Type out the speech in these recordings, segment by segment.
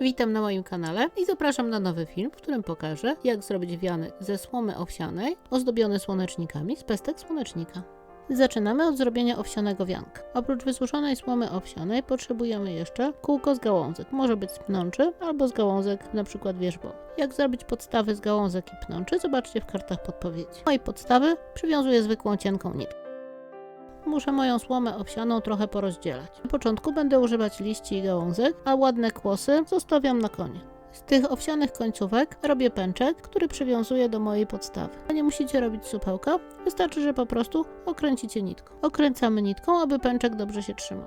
Witam na moim kanale i zapraszam na nowy film, w którym pokażę, jak zrobić wianek ze słomy owsianej ozdobiony słonecznikami z pestek słonecznika. Zaczynamy od zrobienia owsianego wianka. Oprócz wysuszonej słomy owsianej potrzebujemy jeszcze kółko z gałązek. Może być z pnączy albo z gałązek np. wierzbowych. Jak zrobić podstawy z gałązek i pnączy zobaczcie w kartach podpowiedzi. Mojej podstawy przywiązuję zwykłą cienką nitkę. Muszę moją słomę owsianą trochę porozdzielać. Na początku będę używać liści i gałązek, a ładne kłosy zostawiam na koniec. Z tych owsianych końcówek robię pęczek, który przywiązuję do mojej podstawy. Nie musicie robić supełka, wystarczy, że po prostu okręcicie nitką. Okręcamy nitką, aby pęczek dobrze się trzymał.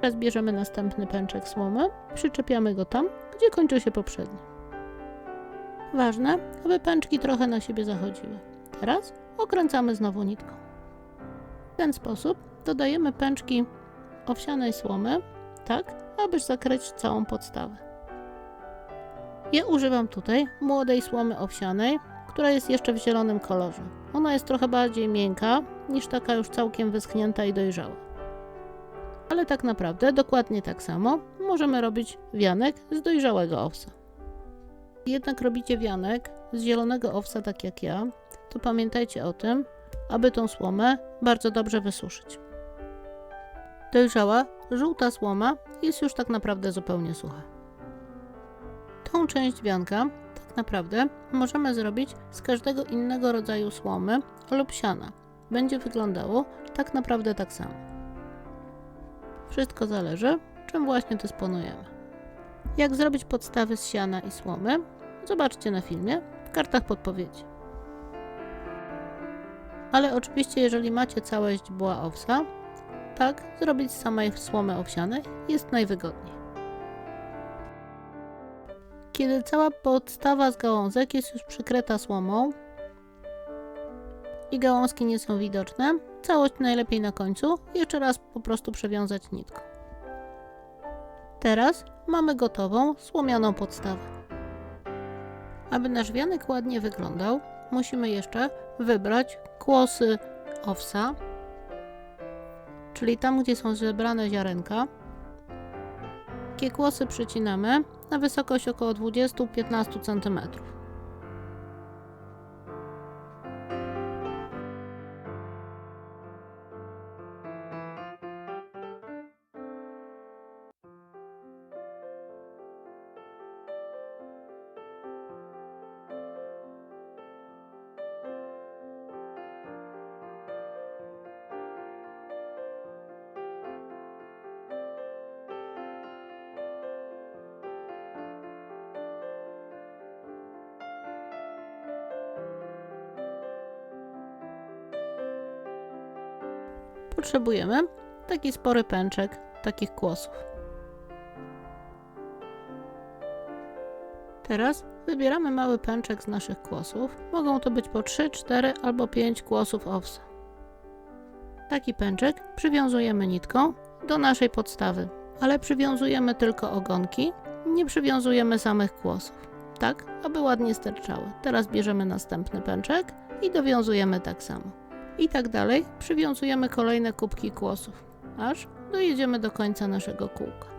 Teraz bierzemy następny pęczek słomy, przyczepiamy go tam, gdzie kończy się poprzedni. Ważne, aby pęczki trochę na siebie zachodziły. Teraz okręcamy znowu nitką. Ten sposób dodajemy pęczki owsianej słomy, tak aby zakryć całą podstawę. Ja używam tutaj młodej słomy owsianej, która jest jeszcze w zielonym kolorze. Ona jest trochę bardziej miękka niż taka już całkiem wyschnięta i dojrzała. Ale tak naprawdę dokładnie tak samo możemy robić wianek z dojrzałego owsa. Jednak robicie wianek z zielonego owsa tak jak ja, to pamiętajcie o tym, aby tą słomę bardzo dobrze wysuszyć. Dojrzała, żółta słoma jest już tak naprawdę zupełnie sucha. Tą część wianka tak naprawdę możemy zrobić z każdego innego rodzaju słomy lub siana. Będzie wyglądało tak naprawdę tak samo. Wszystko zależy, czym właśnie dysponujemy. Jak zrobić podstawy z siana i słomy, zobaczcie na filmie w kartach podpowiedzi. Ale oczywiście, jeżeli macie całe źdźbła owsa, tak zrobić z samej słomy owsianej jest najwygodniej. Kiedy cała podstawa z gałązek jest już przykryta słomą i gałązki nie są widoczne, całość najlepiej na końcu jeszcze raz po prostu przewiązać nitką. Teraz mamy gotową słomianą podstawę. Aby nasz wianek ładnie wyglądał, musimy jeszcze wybrać kłosy owsa, czyli tam, gdzie są zebrane ziarenka. Takie kłosy przycinamy na wysokość około 20-15 cm. Potrzebujemy taki spory pęczek takich kłosów. Teraz wybieramy mały pęczek z naszych kłosów. Mogą to być po 3, 4 albo 5 kłosów owsa. Taki pęczek przywiązujemy nitką do naszej podstawy, ale przywiązujemy tylko ogonki, nie przywiązujemy samych kłosów. Tak, aby ładnie sterczały. Teraz bierzemy następny pęczek i dowiązujemy tak samo. I tak dalej przywiązujemy kolejne kubki kłosów, aż dojedziemy do końca naszego kółka.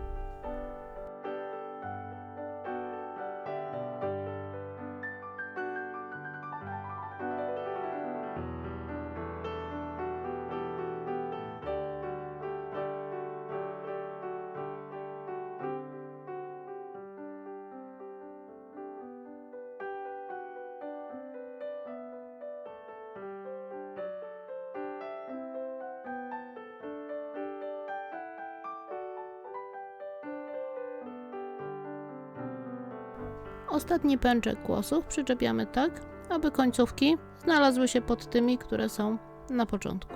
Ostatni pęczek kłosów przyczepiamy tak, aby końcówki znalazły się pod tymi, które są na początku.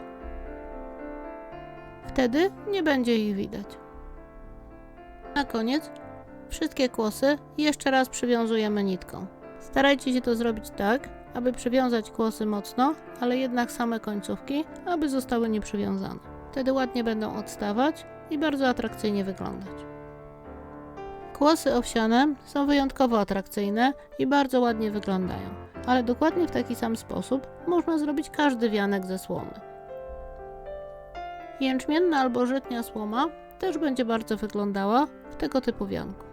Wtedy nie będzie ich widać. Na koniec wszystkie kłosy jeszcze raz przywiązujemy nitką. Starajcie się to zrobić tak, aby przywiązać kłosy mocno, ale jednak same końcówki, aby zostały nieprzywiązane. Wtedy ładnie będą odstawać i bardzo atrakcyjnie wyglądać. Kłosy owsiane są wyjątkowo atrakcyjne i bardzo ładnie wyglądają, ale dokładnie w taki sam sposób można zrobić każdy wianek ze słomy. Jęczmienna albo żytnia słoma też będzie bardzo wyglądała w tego typu wianku.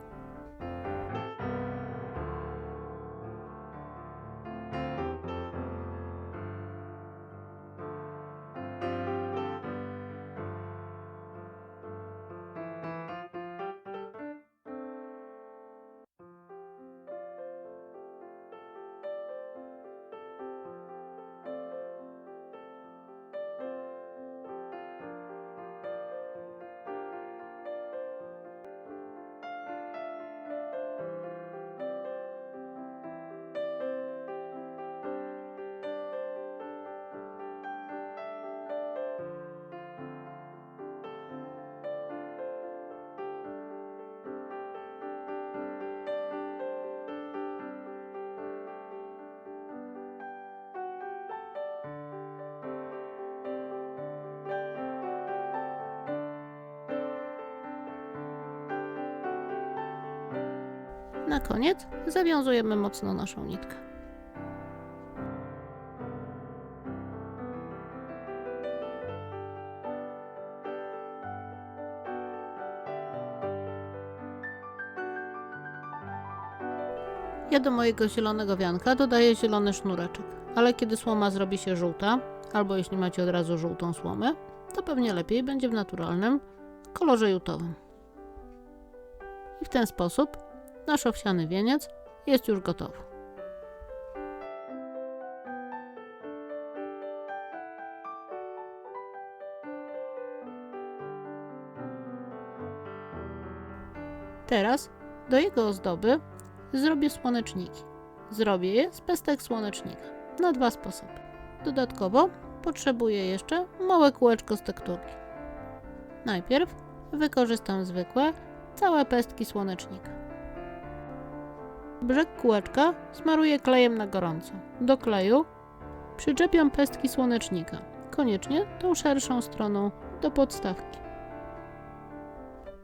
Na koniec zawiązujemy mocno naszą nitkę. Ja do mojego zielonego wianka dodaję zielony sznureczek, ale kiedy słoma zrobi się żółta, albo jeśli macie od razu żółtą słomę, to pewnie lepiej będzie w naturalnym kolorze jutowym. I w ten sposób nasz owsiany wieniec jest już gotowy. Teraz do jego ozdoby zrobię słoneczniki. Zrobię je z pestek słonecznika na dwa sposoby. Dodatkowo potrzebuję jeszcze małe kółeczko z tekturki. Najpierw wykorzystam zwykłe, całe pestki słonecznika. Brzeg kółeczka smaruję klejem na gorąco. Do kleju przyczepiam pestki słonecznika, koniecznie tą szerszą stroną do podstawki.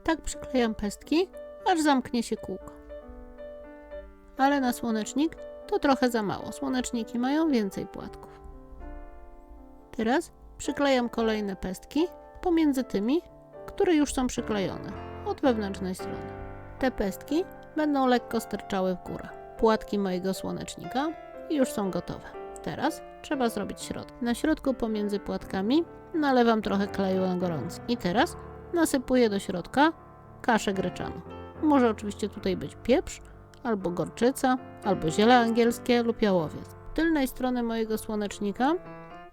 Tak przyklejam pestki, aż zamknie się kółko. Ale na słonecznik to trochę za mało. Słoneczniki mają więcej płatków. Teraz przyklejam kolejne pestki pomiędzy tymi, które już są przyklejone od wewnętrznej strony. Te pestki będą lekko sterczały w górę. Płatki mojego słonecznika już są gotowe. Teraz trzeba zrobić środek. Na środku pomiędzy płatkami nalewam trochę kleju na gorąco. I teraz nasypuję do środka kaszę gryczaną. Może oczywiście tutaj być pieprz, albo gorczyca, albo ziele angielskie lub jałowiec. Tylnej strony mojego słonecznika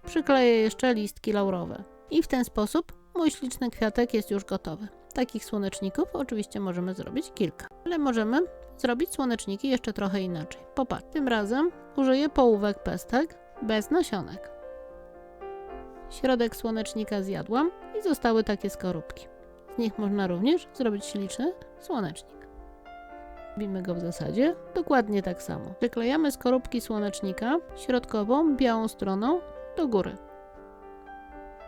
przykleję jeszcze listki laurowe. I w ten sposób mój śliczny kwiatek jest już gotowy. Takich słoneczników oczywiście możemy zrobić kilka, ale możemy zrobić słoneczniki jeszcze trochę inaczej. Popatrz, tym razem użyję połówek pestek bez nasionek. Środek słonecznika zjadłam i zostały takie skorupki. Z nich można również zrobić śliczny słonecznik. Robimy go w zasadzie dokładnie tak samo. Przyklejamy skorupki słonecznika środkową, białą stroną do góry.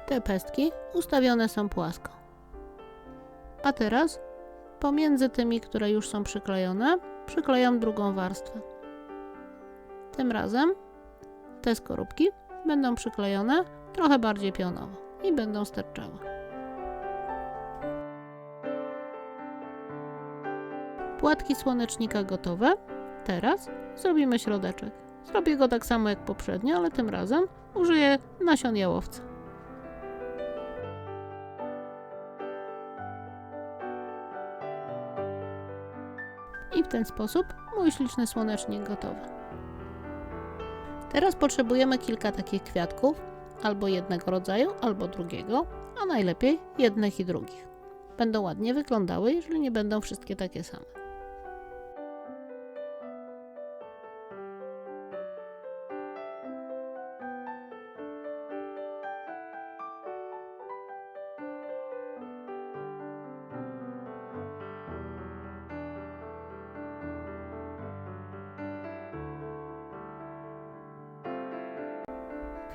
Te pestki ustawione są płasko. A teraz pomiędzy tymi, które już są przyklejone, przyklejam drugą warstwę. Tym razem te skorupki będą przyklejone trochę bardziej pionowo i będą sterczały. Płatki słonecznika gotowe. Teraz zrobimy środeczek. Zrobię go tak samo jak poprzednio, ale tym razem użyję nasion jałowca. W ten sposób mój śliczny słonecznik gotowy. Teraz potrzebujemy kilka takich kwiatków, albo jednego rodzaju, albo drugiego, a najlepiej jednych i drugich. Będą ładnie wyglądały, jeżeli nie będą wszystkie takie same.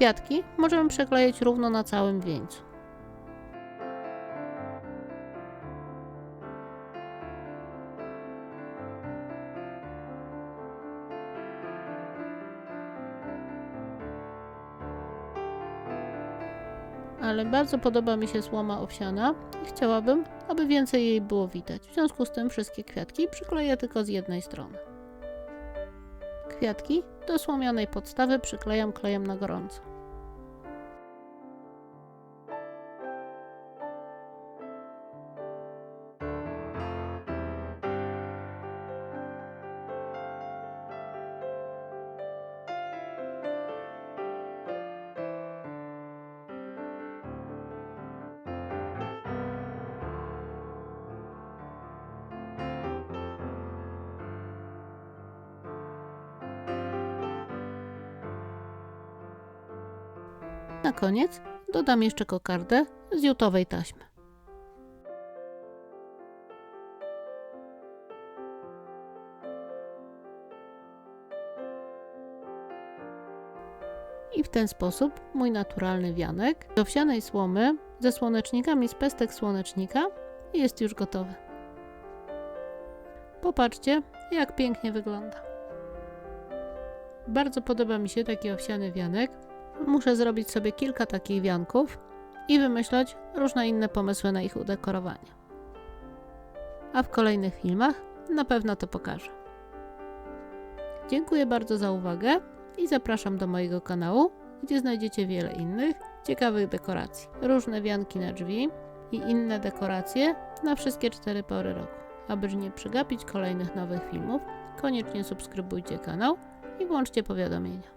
Kwiatki możemy przekleić równo na całym wieńcu. ale bardzo podoba mi się słoma owsiana i chciałabym, aby więcej jej było widać. W związku z tym wszystkie kwiatki przykleję tylko z jednej strony. Kwiatki do słomianej podstawy przyklejam klejem na gorąco. Na koniec dodam jeszcze kokardę z jutowej taśmy. I w ten sposób mój naturalny wianek z owsianej słomy ze słonecznikami z pestek słonecznika jest już gotowy. Popatrzcie, jak pięknie wygląda. Bardzo podoba mi się taki owsiany wianek. Muszę zrobić sobie kilka takich wianków i wymyślać różne inne pomysły na ich udekorowanie. A w kolejnych filmach na pewno to pokażę. Dziękuję bardzo za uwagę i zapraszam do mojego kanału, gdzie znajdziecie wiele innych ciekawych dekoracji. Różne wianki na drzwi i inne dekoracje na wszystkie cztery pory roku. Aby nie przegapić kolejnych nowych filmów, koniecznie subskrybujcie kanał i włączcie powiadomienia.